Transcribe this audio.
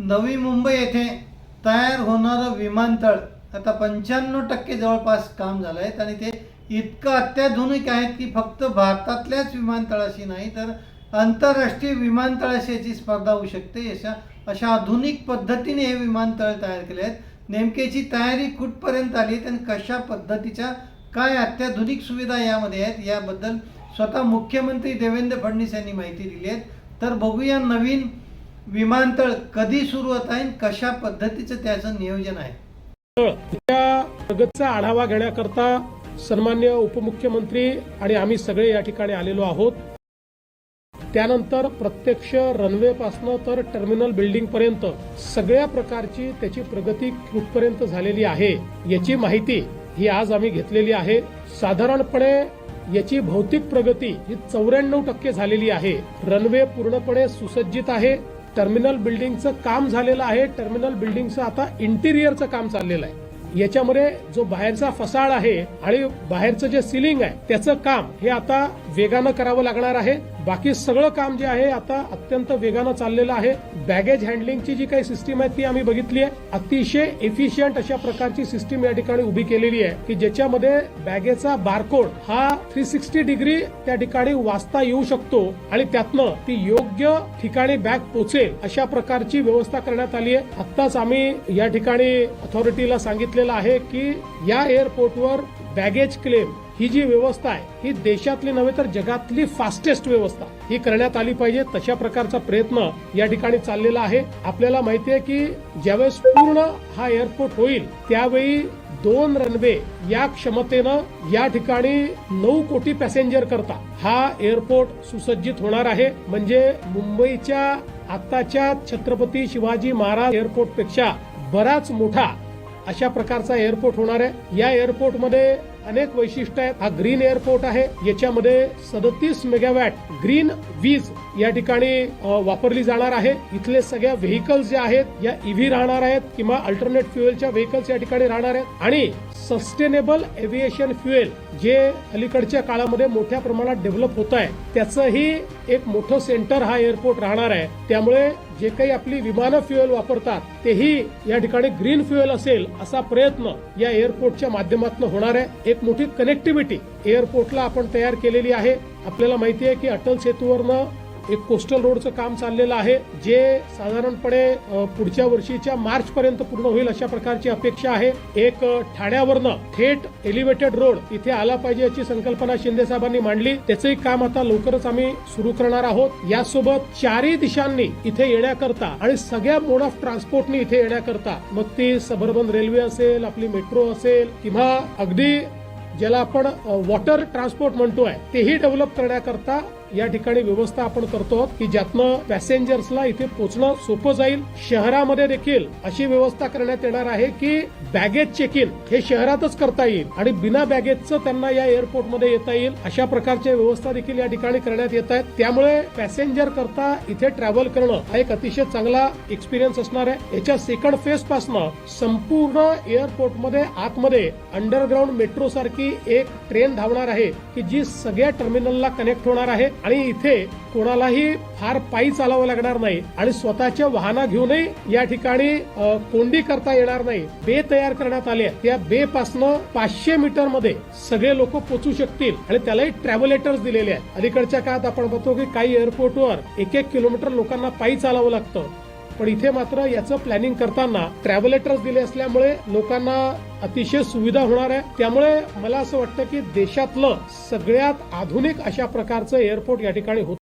नवी मुंबई येथे तयार होणारं विमानतळ आता पंच्याण्णव टक्के जवळपास काम झालं आहे आणि ते इतकं अत्याधुनिक आहेत की फक्त भारतातल्याच विमानतळाशी नाही तर आंतरराष्ट्रीय विमानतळाशी याची स्पर्धा होऊ शकते. अशा अशा आधुनिक पद्धतीने हे विमानतळ तयार केले आहेत. नेमकेची तयारी कुठपर्यंत आली आहे आणि कशा पद्धतीच्या काय अत्याधुनिक सुविधा यामध्ये आहेत याबद्दल स्वतः मुख्यमंत्री देवेंद्र फडणवीस यांनी माहिती दिली आहे. तर बघूया नवीन विमानतळ कधी सुरू होत आहे कशा पद्धतीचं त्याचं नियोजन आहे? त्या प्रगतीचा आढावा घेण्याकरता सन्मान्य उपमुख्यमंत्री आणि आम्ही सगळे या ठिकाणी आलेलो आहोत. त्यानंतर प्रत्यक्ष रनवे पासनं तर टर्मिनल बिल्डिंग पर्यंत सगळ्या प्रकारची त्याची प्रगती कुठपर्यंत झालेली आहे याची माहिती ही आज आम्ही घेतलेली आहे. साधारणपणे याची भौतिक प्रगती ही चौऱ्याण्णव टक्के झालेली आहे. रनवे पूर्णपणे सुसज्जित आहे. टर्मिनल बिल्डिंगचं काम झालेलं आहे. टर्मिनल बिल्डिंगचं आता इंटिरियरचं काम चाललेलं आहे. याच्यामध्ये जो बाहेरचा फसाड आहे आणि बाहेरचं जे सिलिंग आहे त्याचं काम हे आता वेगानं करावं लागणार आहे. बाकी सगळं काम जे आहे आता अत्यंत वेगानं चाललेलं आहे. बॅगेज हँडलिंगची जी काही सिस्टीम आहे ती आम्ही बघितली आहे. अतिशय एफिशियंट अशा प्रकारची सिस्टीम या ठिकाणी उभी केलेली आहे की ज्याच्यामध्ये बॅगेचा बारकोड हा थ्री सिक्स्टी डिग्री त्या ठिकाणी वाचता येऊ शकतो आणि त्यातनं ती योग्य ठिकाणी बॅग पोचेल अशा प्रकारची व्यवस्था करण्यात आली आहे. आत्ताच आम्ही या ठिकाणी अथॉरिटीला सांगितलेलं आहे की या एअरपोर्टवर बॅगेज क्लेम ही जी व्यवस्था आहे ही देशातली नव्हे तर जगातली फास्टेस्ट व्यवस्था. ही करण्यात आली पाहिजे तशा प्रकारचा प्रयत्न या ठिकाणी चाललेला आहे. आपल्याला माहिती आहे की ज्यावेळेस पूर्ण हा एअरपोर्ट होईल त्यावेळी दोन रनवे या क्षमतेनं या ठिकाणी नऊ कोटी पॅसेंजर करता हा एअरपोर्ट सुसज्जित होणार आहे. म्हणजे मुंबईच्या आताच्या छत्रपती शिवाजी महाराज एअरपोर्टपेक्षा बराच मोठा अशा प्रकारचा एअरपोर्ट होणार आहे. या एअरपोर्टमध्ये अनेक वैशिष्ट्य आहेत. हा ग्रीन एअरपोर्ट आहे. याच्यामध्ये सदतीस मेगावॅट ग्रीन वीज या ठिकाणी वापरली जाणार आहे. इथले सगळ्या व्हेकल्स जे आहेत या इव्ही राहणार आहेत किंवा अल्टरनेट फ्युएलच्या व्हेकल्स या ठिकाणी राहणार आहेत. आणि सस्टेनेबल एव्हिएशन फ्युएल जे अलीकडच्या काळामध्ये मोठ्या प्रमाणात डेव्हलप होत आहे त्याचंही एक मोठं सेंटर हा एअरपोर्ट राहणार आहे. त्यामुळे जे काही आपली विमानं फ्युएल वापरतात तेही या ठिकाणी ग्रीन फ्युएल असेल असा प्रयत्न या एअरपोर्टच्या माध्यमातून होणार आहे. एक मोठी कनेक्टिव्हिटी एअरपोर्टला आपण तयार केलेली आहे. आपल्याला माहिती आहे की अटल सेतूवरनं एक कोस्टल रोडचं काम चाललेलं आहे जे साधारणपणे पुढच्या वर्षीच्या मार्च पर्यंत पूर्ण होईल अशा प्रकारची अपेक्षा आहे. एक ठाण्यावरनं थेट एलिव्हेटेड रोड इथे आला पाहिजे याची संकल्पना शिंदे साहेबांनी मांडली. त्याचंही काम आता लवकरच आम्ही सुरू करणार आहोत. यासोबत चारही दिशांनी इथे येण्याकरता आणि सगळ्या मोड ऑफ ट्रान्सपोर्टनी इथे येण्याकरता मग ती सबर्बन रेल्वे असेल आपली मेट्रो असेल किंवा अगदी ज्याला आपण वॉटर ट्रान्सपोर्ट म्हणतोय तेही डेव्हलप करण्याकरता या ठिकाणी व्यवस्था आपण करतो आहोत की ज्यातनं पॅसेंजर्सला इथे पोहोचणं सोपं जाईल. शहरामध्ये देखील अशी व्यवस्था करण्यात येणार आहे की बॅगेज चेक इन हे शहरातच करता येईल आणि बिना बॅगेजचं त्यांना या एअरपोर्टमध्ये येता येईल. अशा प्रकारच्या व्यवस्था देखील या ठिकाणी करण्यात येत आहेत. त्यामुळे पॅसेंजर करता इथे ट्रॅव्हल करणं हा एक अतिशय चांगला एक्सपिरियन्स असणार आहे. याच्या सेकंड फेज पासनं संपूर्ण एअरपोर्टमध्ये आतमध्ये अंडरग्राऊंड मेट्रो सारखी एक ट्रेन धावणार आहे की जी सगळ्या टर्मिनलला कनेक्ट होणार आहे. आणि इथे कोणालाही फार पायी चालावं लागणार नाही आणि स्वतःच्या वाहना घेऊनही या ठिकाणी कोंडी करता येणार नाही. बे तयार करण्यात आले आहेत. त्या बे पासनं पाचशे मीटरमध्ये सगळे लोक पोचू शकतील आणि त्यालाही ट्रॅव्हलेटर्स दिलेले आहेत. अलीकडच्या काळात आपण बघतो की काही एअरपोर्टवर एक एक किलोमीटर लोकांना पायी चालावं लागतं. पण इथे मात्र याचं प्लॅनिंग करताना ट्रॅव्हलेटर्स दिले असल्यामुळे लोकांना अतिशय सुविधा होणार आहे. त्यामुळे मला असं वाटतं की देशातलं सगळ्यात आधुनिक अशा प्रकारचं एअरपोर्ट या ठिकाणी होत